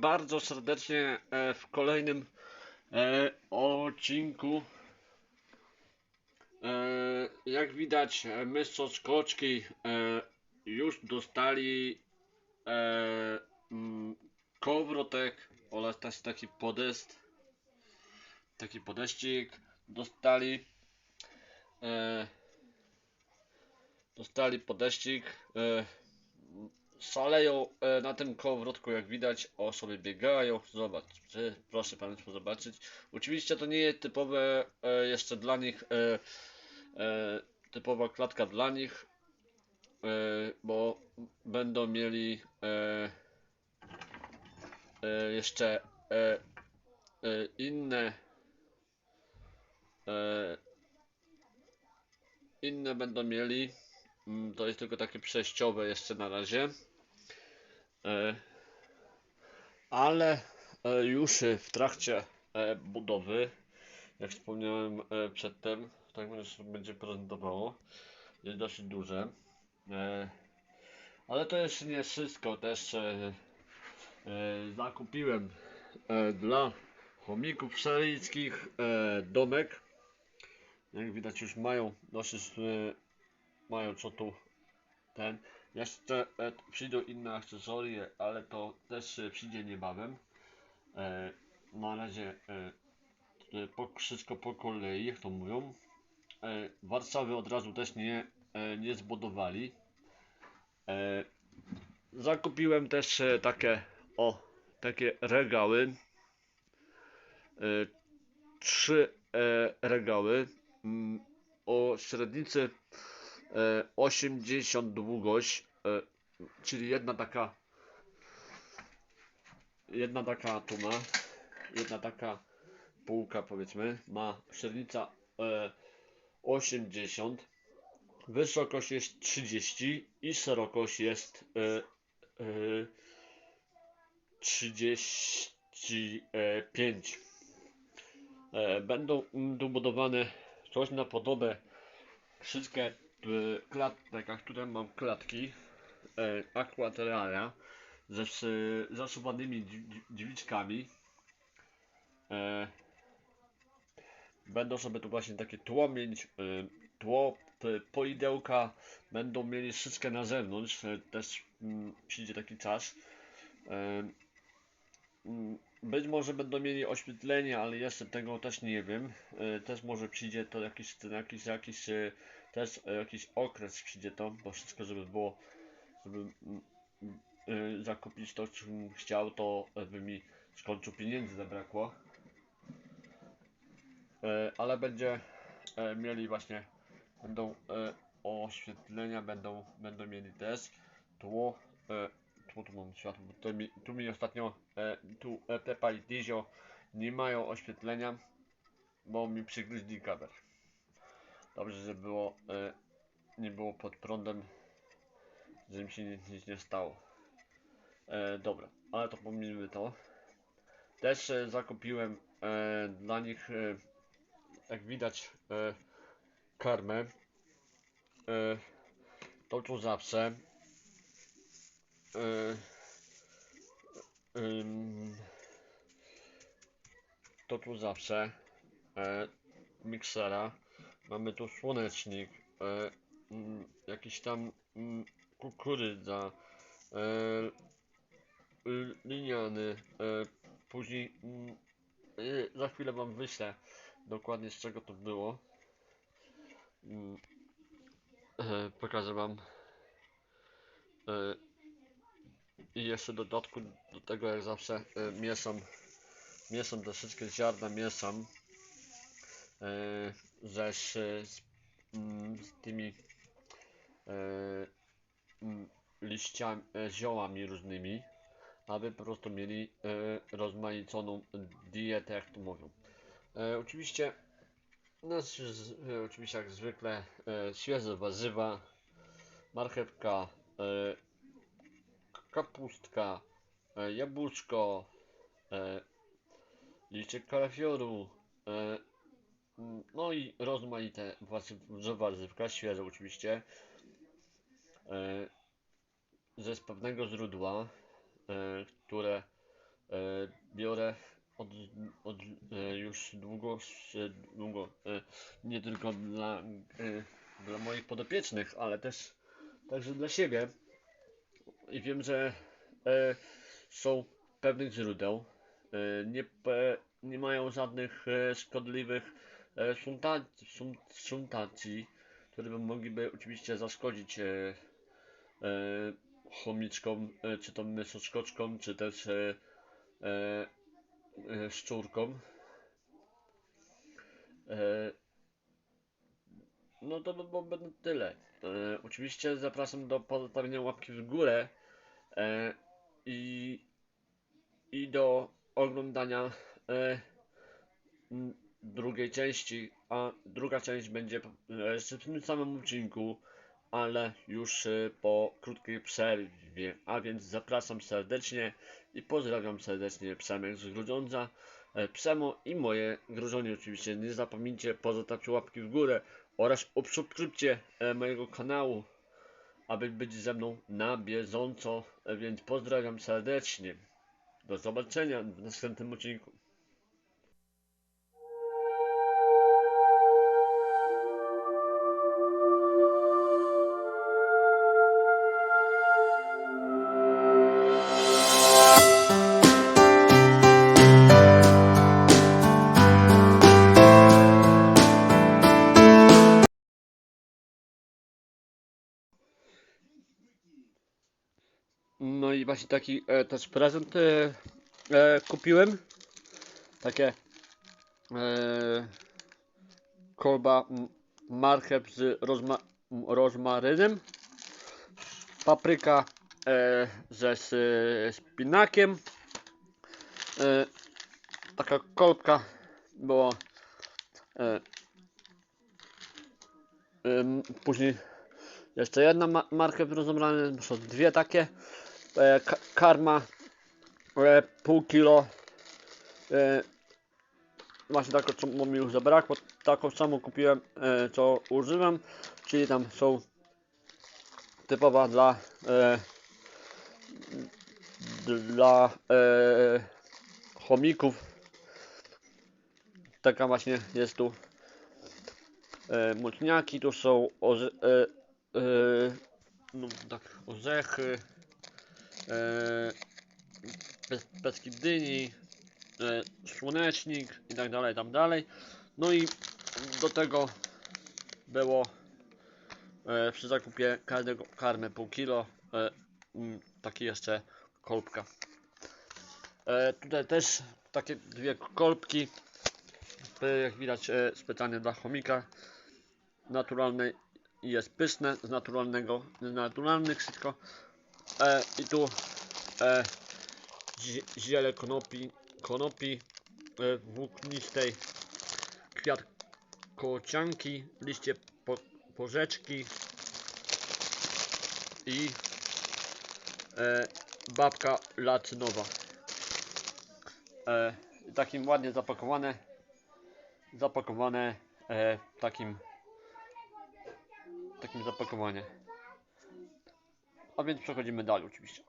bardzo serdecznie e, w kolejnym e, odcinku. E, jak widać, Mr. Skoczki już dostali kołowrotek oraz taki podest, taki podeścik dostali. Dostali podeścik. Szaleją e, na tym kołowrotku, jak widać, o sobie biegają. Zobaczcie, proszę Państwo zobaczyć. Oczywiście to nie jest typowe e, jeszcze dla nich, e, typowa klatka dla nich, bo będą mieli jeszcze inne inne będą mieli. Mm, To jest tylko takie przejściowe jeszcze na razie. E, ale e, już e, w trakcie budowy, jak wspomniałem przedtem, tak będzie prezentowało, jest dosyć duże. Ale to jeszcze nie wszystko, też zakupiłem dla chomików e, domek. Jak widać już mają dosyć, mają co tu ten. Jeszcze e, przyjdą inne akcesorie, ale to też e, przyjdzie niebawem. E, na razie e, po, wszystko po kolei, jak to mówią. E, Warszawy od razu też nie, e, nie zbudowali. E, zakupiłem też e, takie, o, takie regały. E, trzy e, regały mm, o średnicy 80 długość, e, czyli jedna taka jedna taka tu ma jedna taka półka powiedzmy ma średnica e, 80 wysokość jest 30 i szerokość jest e, e, 35 e, będą dobudowane coś na podobę wszystkie w klatkach, które mam klatki e, aquaterraria ze zasuwanymi dzi- dzi- drzwiczkami. E, będą sobie tu właśnie takie tło mieć, e, tło, p- poidełka będą mieli wszystkie na zewnątrz, e, też mm, przyjdzie taki czas. E, mm, być może będą mieli oświetlenie, ale jeszcze tego też nie wiem. E, też może przyjdzie to jakiś, jakiś, jakiś e, też e, jakiś okres przyjdzie to, bo wszystko żeby było, żeby mm, mm, e, zakupić to, czym chciał, to e, by mi z końcu pieniędzy zabrakło. E, ale będzie mieli właśnie, będą oświetlenia, będą, będą mieli też tło, tło tu mam światło, bo to mi, tu mi ostatnio, tu e, Pepa i Dizio nie mają oświetlenia, bo mi przygryźli kabel. Dobrze, że było, e, nie było pod prądem, że mi się nic, nic nie stało. E, dobra, ale to pomijmy to. Też e, zakupiłem e, dla nich, e, jak widać, e, karmę. E, to tu zawsze. E, to tu zawsze. E, miksera. Mamy tu słonecznik, e, mm, jakiś tam mm, kukurydza, e, liniany, e, później mm, e, za chwilę wam wyślę dokładnie z czego to było. Mm, e, pokażę wam. E, I jeszcze dodatku do tego jak zawsze e, mieszam, mieszam te wszystkie ziarna, mieszam e, ze z, z, mm, z tymi e, mm, liściami, e, ziołami różnymi, aby po prostu mieli e, rozmaiconą dietę, jak to mówią. E, oczywiście, no, z, e, oczywiście jak zwykle e, świeże warzywa, marchewka, e, kapustka, e, jabłuszko, e, liście kalafioru, e, no i rozmaite warzyw- warzywka, świeże oczywiście, e, ze z pewnego źródła, e, które e, biorę od, od już długo, długo nie tylko dla, dla moich podopiecznych, ale też także dla siebie. I wiem, że są pewnych źródeł, nie, nie mają żadnych szkodliwych e, suntacji, które by mogliby oczywiście zaszkodzić e, e, chomiczkom, czy to mysoczkoczkom, czy też szczurkom. No to by było na tyle. Oczywiście zapraszam do pozostawienia łapki w górę i, i do oglądania drugiej części, a druga część będzie e, w tym samym odcinku, ale już e, po krótkiej przerwie. A więc zapraszam serdecznie i pozdrawiam serdecznie Przemek z Grudziądza. E, Przemo i moje Grudziądze oczywiście. Nie zapomnijcie pozostawić łapki w górę oraz e, mojego kanału, aby być ze mną na bieżąco. Więc pozdrawiam serdecznie. Do zobaczenia w następnym odcinku. No i właśnie taki e, też prezent e, e, kupiłem. Takie e, kolba m, marchew z rozma, rozmarynem. Papryka e, ze spinakiem. E, taka kolbka była. E, em, później jeszcze jedna ma marchew rozmarynem. Są dwie takie e, ka- karma e, pół kilo e, właśnie taką co mi już zabrakło taką samą kupiłem e, co używam czyli tam są typowa dla e, dla e, chomików. Taka właśnie jest tu e, mocniaki tu są orze, e, e, no, tak, orzechy peski dyni, e, słonecznik i tak dalej, tam dalej. No i do tego było e, przy zakupie każdego karmy pół kilo, e, mm, taki jeszcze kolbka. Tutaj też takie dwie kolbki, jak widać specjalnie dla chomika, naturalne i jest pyszne, z naturalnego, z naturalnych wszystko. E, I tu e, zi- ziele konopi, konopi e, włóknistej, kwiat kołocianki, liście po, porzeczki i e, babka lacynowa. E, takim ładnie zapakowane, zapakowane e, takim takim zapakowanie. A więc przechodzimy dalej oczywiście.